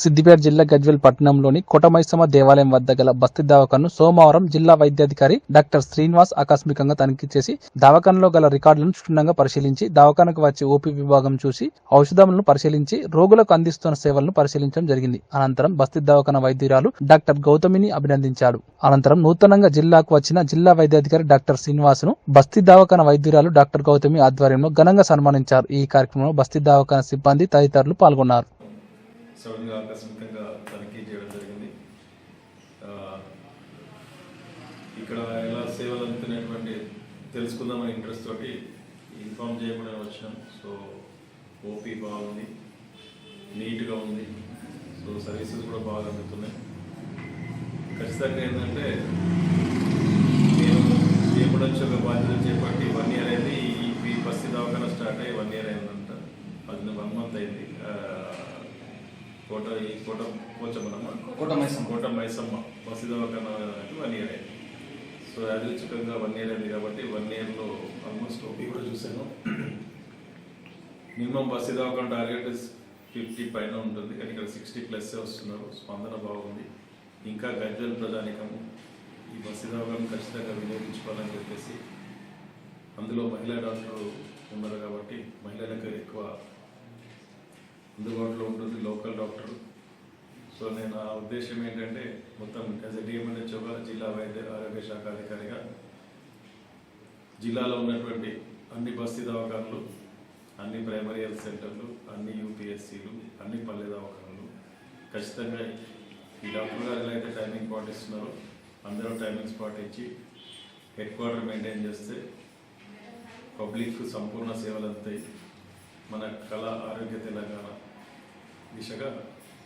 సిద్దిపేట జిల్లా గజ్వెల్ పట్టణంలోని కోటమైసమ్మ దేవాలయం వద్ద గల బస్తీ దవాఖాను సోమవారం జిల్లా వైద్యాధికారి డాక్టర్ శ్రీనివాస్ ఆకస్మికంగా తనిఖీ చేసి దవాఖానలో గల రికార్డులను క్షుణ్ణంగా పరిశీలించి దవాఖానకు వచ్చే ఓపీ విభాగం చూసి ఔషధములను పరిశీలించి రోగులకు అందిస్తున్న సేవలను పరిశీలించడం జరిగింది. అనంతరం బస్తీ దవాఖాన వైద్యురాలు డాక్టర్ గౌతమిని అభినందించాడు. అనంతరం నూతనంగా జిల్లాకు వచ్చిన జిల్లా వైద్యాధికారి డాక్టర్ శ్రీనివాస్ను బస్తీ దవాఖాన వైద్యురాలు డాక్టర్ గౌతమి ఆధ్వర్యంలో ఘనంగా సన్మానించారు. ఈ కార్యక్రమంలో బస్తీ దవాఖాన సిబ్బంది తదితరులు పాల్గొన్నారు. సడన్గా ఆకస్మికంగా తనిఖీ చేయడం జరిగింది. ఇక్కడ ఎలా సేవలు అందుతున్నటువంటి తెలుసుకుందామని ఇంట్రెస్ట్ తోటి ఇన్ఫామ్ చేయకుండా వచ్చినాం సో ఓపీ బాగుంది నీట్గా ఉంది. సో సర్వీసెస్ కూడా బాగా అందుతున్నాయి. ఖచ్చితంగా ఏంటంటే నేను ఎప్పుడు వచ్చి ఒక బాధ్యత చేపట్టి వన్ ఇయర్ అయింది. ఈ బస్తి దవాఖాన స్టార్ట్ అయ్యి వన్ ఇయర్ అయిందంట. అది వన్ మంత్ అయింది. కోట ఈ కోట పోచమ్మనమ్మ? కోట మైసమ్మ. కోట మైసమ్మ. దవాఖాన వన్ ఇయర్ అయింది సో యాదృచ్ఛికంగా వన్ ఇయర్ అయింది కాబట్టి వన్ ఇయర్లో ఆల్మోస్ట్ ఓపీ కూడా చూశాను. మినిమం దవాఖాన టార్గెట్ ఫిఫ్టీ పైన ఉంటుంది. కానీ ఇక్కడ సిక్స్టీ ప్లస్ వస్తున్నారు. స్పందన బాగుంది. ఇంకా గజ్వల్ ప్రజానికము ఈ దవాఖాన ఖచ్చితంగా వినియోగించుకోవాలని చెప్పేసి అందులో మహిళా డాక్టర్ ఉన్నారు కాబట్టి మహిళలకు ఎక్కువ అందుబాటులో ఉంటుంది లోకల్ డాక్టర్. సో నేను ఆ ఉద్దేశం ఏంటంటే మొత్తం యాజ్ ఎ డిఎంఎన్హెచ్ఓగా జిల్లా వైద్య ఆరోగ్య శాఖ అధికారిగా జిల్లాలో ఉన్నటువంటి అన్ని బస్తీ దవాఖానలు అన్ని ప్రైమరీ హెల్త్ సెంటర్లు అన్ని యూపీఎస్సీలు అన్ని పల్లె దవాఖానలు. ఖచ్చితంగా ఈ డాక్టర్ గారు ఎలా అయితే టైమింగ్ పాటిస్తున్నారో అందరూ టైమింగ్స్ పాటించి హెడ్ క్వార్టర్ మెయింటైన్ చేస్తే పబ్లిక్ సంపూర్ణ సేవలు అందుతాయి. మన కళ ఆరోగ్య తెలంగాణ. దిశగా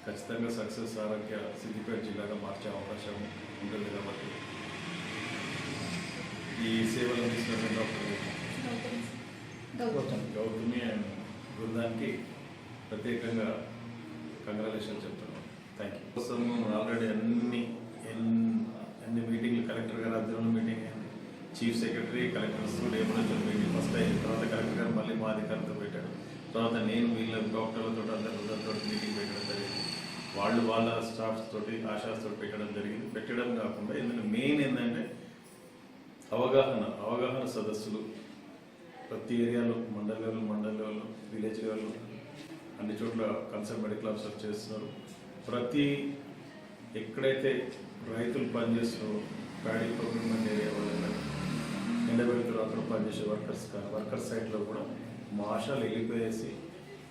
ఖచ్చితంగా సక్సెస్ ఆరోగ్య సిద్దిపేట జిల్లాగా మార్చే అవకాశం ఉంటుంది కాబట్టి ఈ సేవలు అందిస్తున్న డాక్టర్ గౌతమ్. అండ్ బృందానికి ప్రత్యేకంగా కంగ్రాచులేషన్ చెప్తున్నాను. థ్యాంక్ యూ కోసం ఆల్రెడీ అన్ని అన్ని మీటింగ్లు కలెక్టర్ గారు ఆధ్వర్యంలో మీటింగ్ చీఫ్ సెక్రటరీ కలెక్టర్స్ డెమోనేషన్ మీటింగ్ ఫస్ట్ అయిన తర్వాత కలెక్టర్ గారు మళ్ళీ మా అధికారులతో పెట్టాడు తర్వాత నేను వీళ్ళ డాక్టర్లతో జరిగింది వాళ్ళు వాళ్ళ స్టాఫ్స్ తోటి ఆశాస్ తోటి పెట్టడం జరిగింది. పెట్టడం కాకుండా ఎందుకంటే మెయిన్ ఏంటంటే అవగాహన అవగాహన సదస్సులు. ప్రతి ఏరియాలో మండల లెవెల్ మండల లెవెల్ విలేజ్ లెవెల్ అన్ని చోట్ల కన్సర్న్ మెడికల్ ఆఫీసర్ చేస్తున్నారు. ప్రతి ఎక్కడైతే రైతులు పనిచేస్తున్నారో ప్యాడీ ప్రొక్యూర్మెంట్ ఏరియా వాళ్ళ ఎండబెడుతున్నారు అక్కడ పనిచేసే వర్కర్స్ కానీ వర్కర్స్ సైట్లో కూడా మా ఆశాలు వెళ్ళిపోయేసి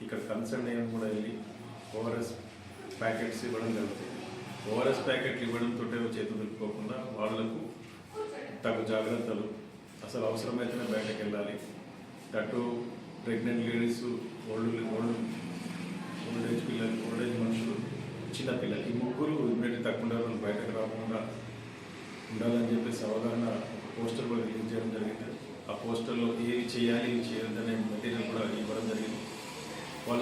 ఇక్కడ కన్సర్న్ ఏం కూడా వెళ్ళి ఓఆర్ఎస్ ప్యాకెట్స్ ఇవ్వడం జరుగుతుంది. ఓఆర్ఎస్ ప్యాకెట్లు ఇవ్వడంతో చేతులు దులుపుకోకుండా వాళ్ళకు తగు జాగ్రత్తలు. అసలు అవసరమైతేనే బయటకు వెళ్ళాలి. అటు pregnant ladies old old old age పిల్లలు ఓల్డ్ ఏజ్ మనుషులు చిన్న పిల్లలు ఈ ముగ్గురు ఇమ్యూనిటీ తక్కువ వాళ్ళు బయటకు రాకుండా ఉండాలని చెప్పేసి అవగాహన పోస్టర్ కూడా రిలీజ్ చేయడం జరిగింది. ఆ పోస్టర్లో ఏవి చేయాలి ఏవి చేయొద్దనే మెటీరియల్ కూడా ఇవ్వడం జరిగింది. వాళ్ళు